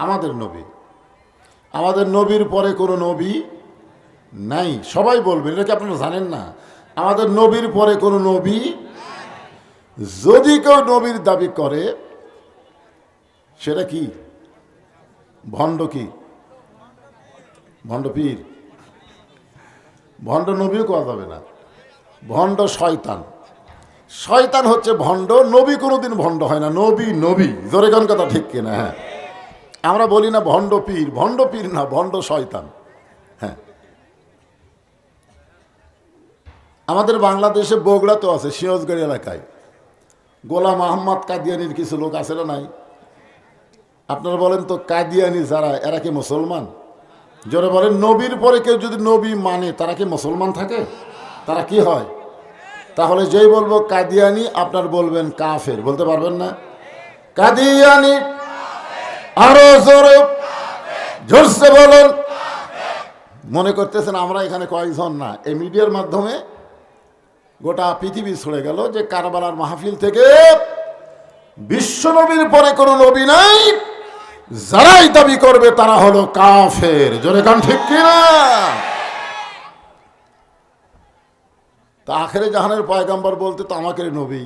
আমাদের নবী। আমাদের নবীর পরে কোনো নবী নাই। সবাই বলবেন, এটা কি আপনারা জানেন না? আমাদের নবীর পরে কোনো নবী যদি কেউ নবীর দাবি করে, সেটা কি? ভণ্ড কি? ভণ্ড পীর? ভণ্ড নবীও করা যাবে না? ভণ্ড শয়তান। শয়তান হচ্ছে ভণ্ড, নবী কোনোদিন ভণ্ড হয় না। নবী নবী। জোরে গান কথা ঠিক কিনা হ্যাঁ। আমরা বলি না ভণ্ড পীর ভণ্ড পীর না, ভণ্ড শয়তান। হ্যাঁ। আমাদের বাংলাদেশে বগুড়াতেও আছে, সিরাজগড় এলাকায়। গোলাম আহমদ কাদিয়ানির কিছু লোক আছে না নাই? আপনারা বলেন তো কাদিয়ানি যারা, এরা কি মুসলমান? যারা বলেন, নবীর পরে কেউ যদি নবী মানে তারা কি মুসলমান থাকে? তারা কি হয়? তাহলে যেই বলব কাদিয়ানি, আপনার বলবেন কাফের, বলতে পারবেন না? কাদিয়ানি জোরসে বলুন। মনে করতেছেন আমরা এখানে কয়েকজন না, এই মিডিয়ার মাধ্যমে গোটা পৃথিবী ছড়ে গেল যে কারবালার মাহফিল থেকে বিশ্ব নবীর পরে কোনো নবী নাই, যারাই দাবি করবে তারা হলো কাফের। জোরে কান ঠিক কিনা? তা আখেরে জাহানের পয়গাম্বর বলতে তো আমাকে নবী।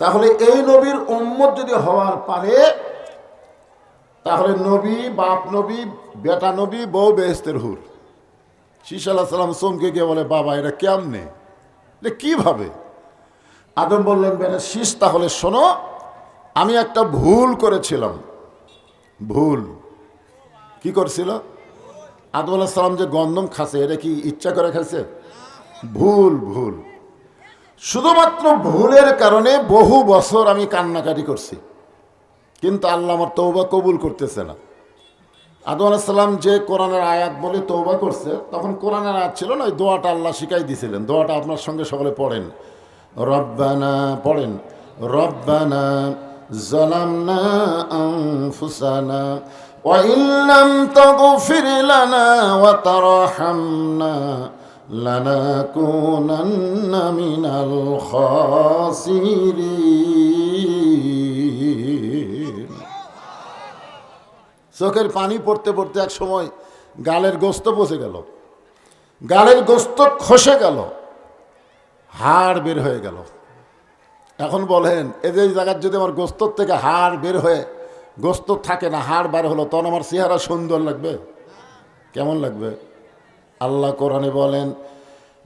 তাহলে এই নবীর উম্মত যদি হওয়ার পারে তাহলে নবী, বাপ নবী, বেটা নবী, বউ বেহেস্তের হুর। শীষ আল্লাহ সাল্লাম সোমকে গিয়ে বলে, বাবা, এটা কেমনে? কীভাবে? আদম বললেন, বেটা, শীষ, তাহলে শোনো, আমি একটা ভুল করেছিলাম। ভুল। কি করছিল? আদম আলাহ সালাম যে গন্ধম খাসে এটা কি ইচ্ছা করে খাইছে? ভুল ভুল। শুধুমাত্র ভুলের কারণে বহু বছর আমি কান্নাকাটি করছি। কিন্তু আল্লাহ আমার তৌবা কবুল করতেছে না আদম আলাহিসাল্লাম যে কোরআনের আয়াত বলে তৌবা করছে তখন কোরআনের আয়াত ছিল না ওই দোয়াটা আল্লাহ শিখাই দিয়েছিলেন দোয়াটা আপনার সঙ্গে সকলে পড়েন রব্বানা পড়েন রব্বানা জালামনা আনফুসানা وإن لم تغفر لنا وترحمنا لنكونن من الخاسرين চোখের পানি পড়তে পড়তে এক সময় গালের গোস্ত বসে গেল। গালের গোস্ত খসে গেল। হাড় বের হয়ে গেল। এখন বলেন এদের জায়গার যদি আমার গোস্তর থেকে হাড় বের হয়ে গোস্ত থাকে না, হাড় বার হলো, তখন আমার চেহারা সুন্দর লাগবে? কেমন লাগবে? আল্লাহ কোরআনে বলেন,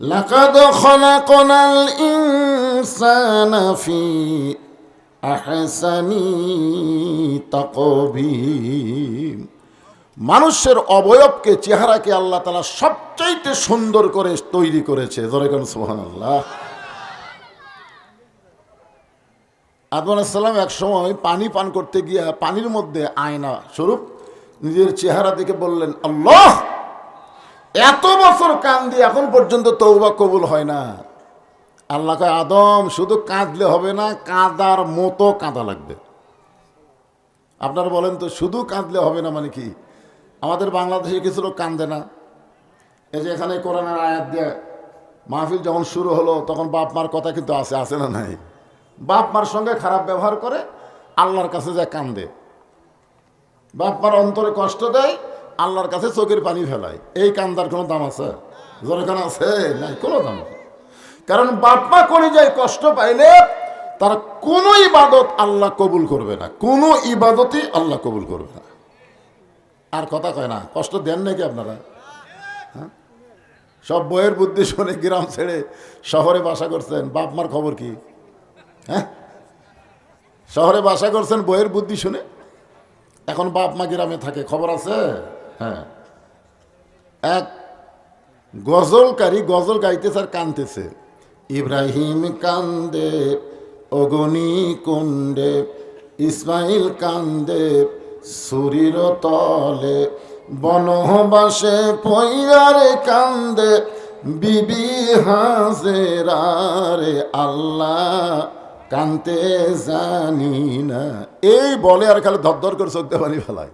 লাকাদ খলাকনাল ইনসানা ফি আহসানি মানুষের অবয়বকে, চেহারাকে আল্লাহ তালা সবচাইতে সুন্দর করে তৈরি করেছে। ধরে কেন সোহান আল্লাহ আদম আলাহিসাল্লাম এক সময় পানি পান করতে গিয়া পানির মধ্যে আয়না স্বরূপ নিজের চেহারা দেখে বললেন, আল্লাহ, এত বছর কান দিয়ে এখন পর্যন্ত তৌবা কবুল হয় না। আল্লাহ কয়, আদম, শুধু কাঁদলে হবে না, কাঁদার মতো কাঁদা লাগবে। আপনারা বলেন তো, শুধু কাঁদলে হবে না মানে কি? আমাদের বাংলাদেশে কিছু লোক কাঁদে না। এই যে এখানে কোরআনের আয়াত দিয়ে মাহফিল যখন শুরু হলো, তখন বাপ মার কথা কিন্তু আছে আছে না নাই? বাপ মার সঙ্গে খারাপ ব্যবহার করে আল্লাহর কাছে যায় কান্দে। বাপ মার অন্তরে কষ্ট দেয়, আল্লাহর কাছে চোখের পানি ফেলায়। এই কান্দার কোনো দাম আছে? যেখানে আছে? নাই, কোনো দাম। নেই কারণ বাপমা করে যায় কষ্ট পাইলে তার কোনো ইবাদত আল্লাহ কবুল করবে না। কোনো ইবাদতই আল্লাহ কবুল করবে না। আর কথা কয় না, কষ্ট দেন নাকি আপনারা? হ্যাঁ? সব বইয়ের বুদ্ধি শুনে গ্রাম ছেড়ে শহরে বাসা করছেন, বাপ মার খবর কি? হ্যাঁ? শহরে বাসা করছেন বইয়ের বুদ্ধি শুনে? এখন বাপ মা গ্রামে থাকে, খবর আছে? হ্যাঁ। এক গজলকারী গজল গাইতেছে আর কানতেছে। ইব্রাহিম কান্দে অগনি কুণ্ডে, ইসমাইল কান্দে, সুরির তলে, বনবাসে পৈরারে কান্দে, বিবি হাজেরারে আল্লাহ কানতে জানি না। এই বলে আর খালি ধর করে চোখতে পানি ফেলায়।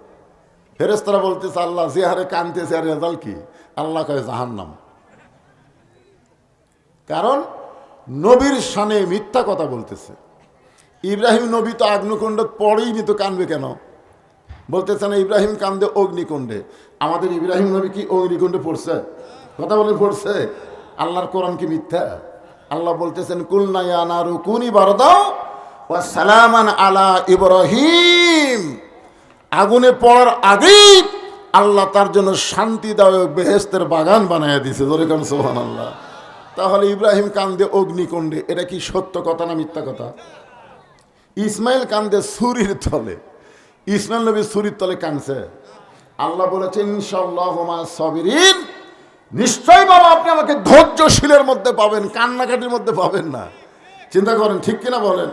ফেরেস্তারা বলতেছে, আল্লাহ যে হারে কানতেছে, আর রেজাল্ট কি? আল্লাহ কয়ে, জাহান্নাম। কারণ নবীর সানে মিথ্যা কথা বলতেছে। ইব্রাহিম নবী তো আগ্নকুণ্ড পরেই নি তো কানবে কেন? বলতেছেন ইব্রাহিম কান্দে অগ্নিকুণ্ডে আমাদের ইব্রাহিম নবী কি অগ্নিকুণ্ডে পড়ছে? কথা বলে পড়ছে? আল্লাহর কোরআন কি মিথ্যা? আল্লাহ বলতেছেন কুলনায়া নারু কুনি বারদাও ও সালামান আলা ইব্রাহিম। আগুনে পড়ার আগেই আল্লাহ তার জন্য শান্তিদায়ক বেহেস্তের বাগান বানাইয়া দিছে। ধরে কারণ সোহান আল্লাহ তাহলে ইব্রাহিম কান্দে অগ্নিকুণ্ডে, এটা কি সত্য কথা না মিথ্যা কথা? ইসমাইল কান্দে সুরির তলে, ইসমাইল নবী সুরির তলে কানছে আল্লাহ বলেছেন সবিরিন। নিশ্চয় বাবা, আপনি আমাকে ধৈর্যশীলের মধ্যে পাবেন, কান্নাকাটির মধ্যে পাবেন না। চিন্তা করেন, ঠিক কিনা বলেন?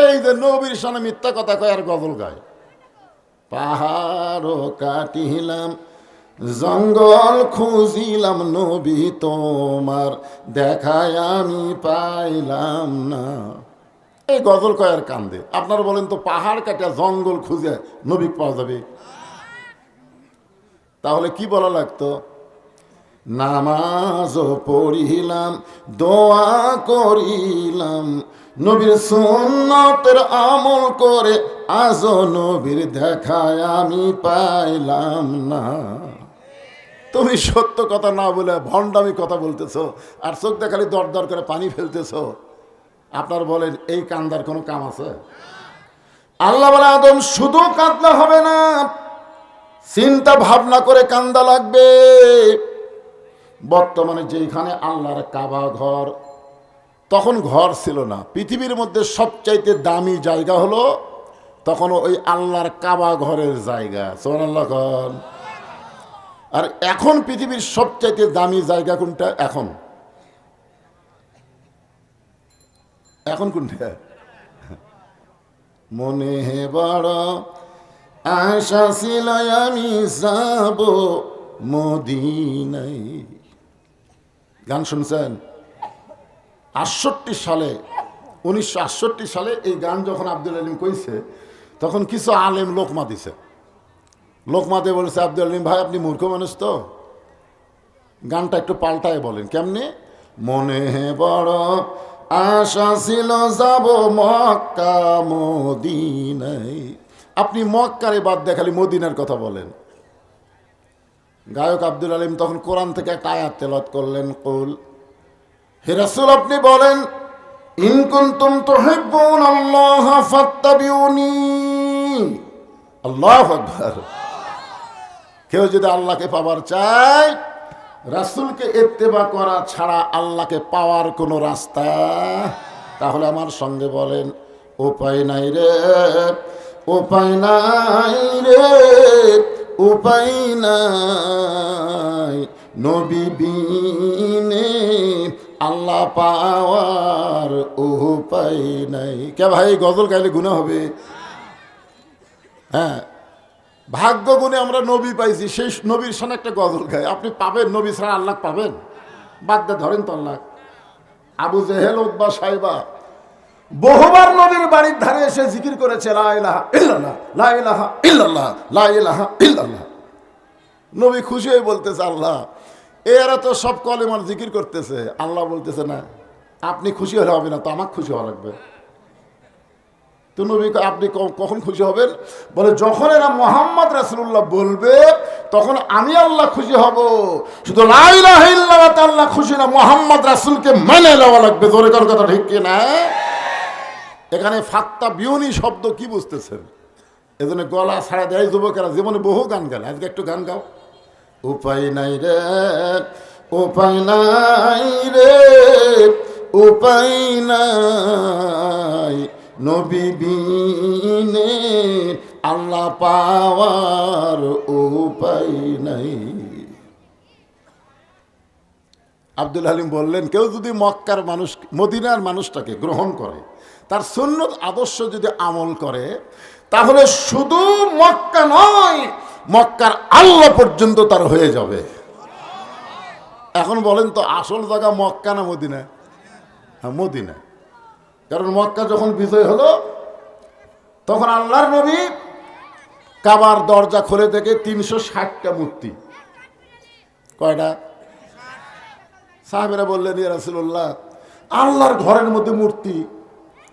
এই যে নবীর সামনে মিথ্যা কথা কয় আর গজল গায়। পাহাড় কাটিলাম জঙ্গল খুঁজিলাম নবী তোমার, দেখায় আমি পাইলাম না। এই গজল কয়ার কান্দে। আপনারা বলেন তো, পাহাড় কাটা জঙ্গল খুঁজে নবী পাওয়া যাবে? তাহলে কি বলা লাগতো? নামাজ পড়িলাম, দোয়া করিলাম, নবীর সুন্নতের আমল করে আজ নবীর দেখায় আমি পাইলাম না। তুমি সত্য কথা না বলে ভণ্ডামি কথা বলতেছো, আর চোখ দেখালি দর দর করে পানি ফেলতেছো। আপনার বলেন, এই কান্দার কোনো কাম আছে? আল্লাহ বলে, আদম, শুধু কাঁদলে হবে না, চিন্তা ভাবনা করে কান্দা লাগবে। বর্তমানে যেখানে আল্লাহর কাবা ঘর, তখন ঘর ছিল না। পৃথিবীর মধ্যে সবচাইতে দামি জায়গা হলো তখন ওই আল্লাহর কাবা ঘরের জায়গা। সোহান আল্লাহ আর এখন পৃথিবীর সবচাইতে দামি জায়গা কোনটা? এখন। এখন কোনটা? মনে হে বড় আশা ছিল আমি যাব মদিনাই গান শুনছেন? আটষট্টি সালে, উনিশশো আটষট্টি সালে এই গান যখন আব্দুল আলিম কইছে, তখন কিছু আলেম লোকমা দিছে লোকমাতে বলেছে আব্দুল আলিম, ভাই, আপনি মূর্খ মানুষ তো? গানটা একটু পাল্টায় বলেন, কেমনে? মনে বড় আশা ছিল যাব মক্কা মদিনাই আপনি মক্কারে বাদ দেখালি মদিনার কথা বলেন। গায়ক আব্দুল আলিম তখন কোরআন থেকে একটা আয়াত তেলত করলেন, কুল, হে রাসূল, আপনি বলেন, ইন কুনতুম তুহিব্বুন আল্লাহ ফাত্তাবিউনি। আল্লাহু আকবার। কেউ যদি আল্লাহকে পাওয়ার চায়, রাসূলকে ইত্তেবা করা ছাড়া আল্লাহকে পাওয়ার কোনো রাস্তা, তাহলে আমার সঙ্গে বলেন, উপায় নাই রে, উপায় নাই রে, উপায় নাই। নবী আল্লাহ পাওয়ার উপায় নাই। কে ভাই, গজল গাইলে গুণা হবে? হ্যাঁ। ভাগ্য গুণে আমরা নবী পাইছি, সেই নবীর সামনে একটা গজল গায়। আপনি পাবেন, নবী ছাড়া আল্লাহ পাবেন? বাদ দিয়ে ধরেন তো আল্লাহ। আবু জেহেল উদ্বা সাহেবা, বহুবার নবীর বাড়ির ধারে এসে জিকির করেছে নবী খুশি হয়ে বলতেছে, আল্লাহ, এরা তো সব কলেমার জিকির করতেছে। আল্লাহ বলতেছে, না, আপনি খুশি হলে হবে না, তো আমার খুশি হওয়া লাগবে। তো নবী আপনি ক- কখন খুশি হবেন? বলে, যখন এরা মোহাম্মদ রাসুল্লাহ বলবে, তখন আমি আল্লাহ খুশি হব। শুধু আল্লাহ খুশি না, মোহাম্মদ রাসুলকে মানে নেওয়া লাগবে। জোরে কর কথা ঠিক কিনা? এখানে ফাত্তা বিউনি শব্দ কি বুঝতেছেন? এজন্য গলা ছাড়া দেয় যুবকেরা, জীবনে বহু গান গান আজকে একটু গান গাও। উপায় নাই রে, উপায় নাই রে, উপায় নাই। নবী বিনে আল্লাহ পাওয়ার উপায় নাই। আব্দুল হালিম বললেন, কেউ যদি মক্কার মানুষ, মদিনার মানুষটাকে গ্রহণ করে, তার সুন্নত আদর্শ যদি আমল করে, তাহলে শুধু মক্কা নয়, মক্কার আল্লাহ পর্যন্ত তার হয়ে যাবে। এখন বলেন তো, আসল জায়গা মক্কা না মদিনা? হ্যাঁ মদিনা। কারণ মক্কা যখন বিজয় হলো, তখন আল্লাহর নবী কাবার দরজা খুলে থেকে তিনশো ষাটটা মূর্তি। কয়টা? সাহেবেরা বললেন, ইয়া রাসুল্লাহ আল্লাহর ঘরের মধ্যে মূর্তি।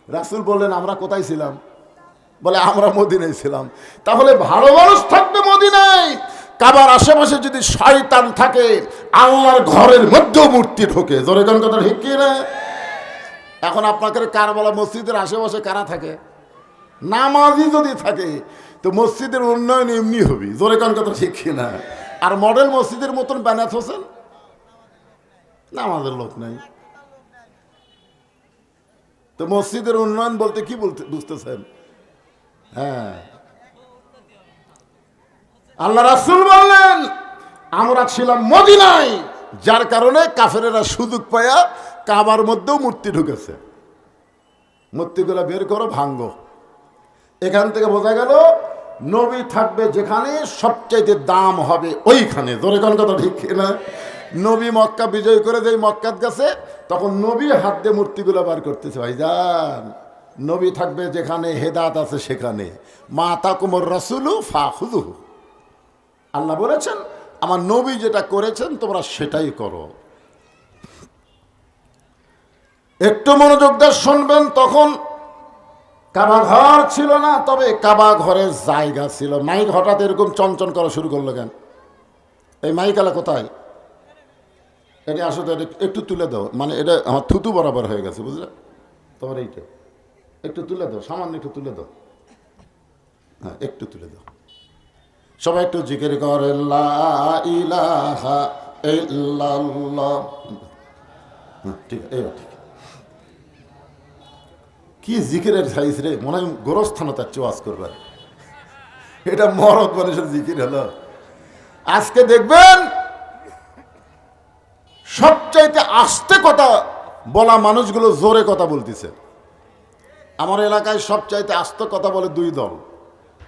রাসুল বললেন, আমরা কোথায় ছিলাম? বলে, আমরা মদিনায় ছিলাম। তাহলে ভালো মানুষ থাকবে মদিনায়। কাবার আশেপাশে যদি শয়তান থাকে, আল্লাহর ঘরের মধ্যেও মূর্তি ঢোকে। জোরে কোন কথা ঠিক কি না এখন আপনাকে কারবালা মসজিদের আশেপাশে কারা থাকে? নামাজি যদি থাকে, তো মসজিদের উন্নয়ন এমনি হবে। জোরে কান কথা ঠিক না আর মডেল মসজিদের মতন ব্যানাত হোসেন? নামাজের লোক নাই। তো মসজিদের উন্নয়ন বলতে কি বলতে বুঝতেছেন? হ্যাঁ। আল্লাহ রাসুল বললেন, আমরা ছিলাম মদিনায়। যার কারণে কাফেরেরা সুযোগ পায়া কাবার মধ্যেও মূর্তি ঢুকেছে। মূর্তিগুলো বের করো, ভাঙ্গ। এখান থেকে বোঝা গেল, নবী থাকবে যেখানে সবচাইতে দাম হবে ওইখানে। ধরে কোন কথা ঠিক না নবী মক্কা বিজয় করে যেই মক্কাত গেছে, তখন নবী হাত দিয়ে মূর্তিগুলো বার করতেছে। ভাইজান, নবী থাকবে যেখানে হেদাত আছে সেখানে। মা তাকুমর রসুলু ফা হুদু আল্লাহ বলেছেন, আমার নবী যেটা করেছেন, তোমরা সেটাই করো। একটু মনোযোগ দিয়ে শুনবেন তখন কাবা ঘর ছিল না তবে কাবা ঘরের জায়গা ছিল। মাইক হঠাৎ এরকম চঞ্চন করা শুরু করল কেন? এই মাইকালা কোথায়? এটা আসলে এটা একটু তুলে দাও। মানে এটা আমার থুতু বরাবর হয়ে গেছে বুঝলে? তোমার এইটা। একটু তুলে দাও সামান্য একটু তুলে দাও। হ্যাঁ একটু তুলে দাও। সবাই একটু জিকির করে হ্যাঁ, ঠিক আছে ঠিক। কি জিকিরের সাইজ রে? মনে হয় গোরস্থানে তার চোয়াজ করবার এটা মরদ মানুষের জিকির হলো। আজকে দেখবেন, সবচাইতে আস্তে কথা বলা মানুষগুলো জোরে কথা বলতেছে। আমার এলাকায় সবচাইতে আস্তে কথা বলে দুই দল।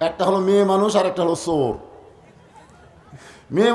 একটা হলো মেয়ে মানুষ আর একটা হলো চোর। মেয়ে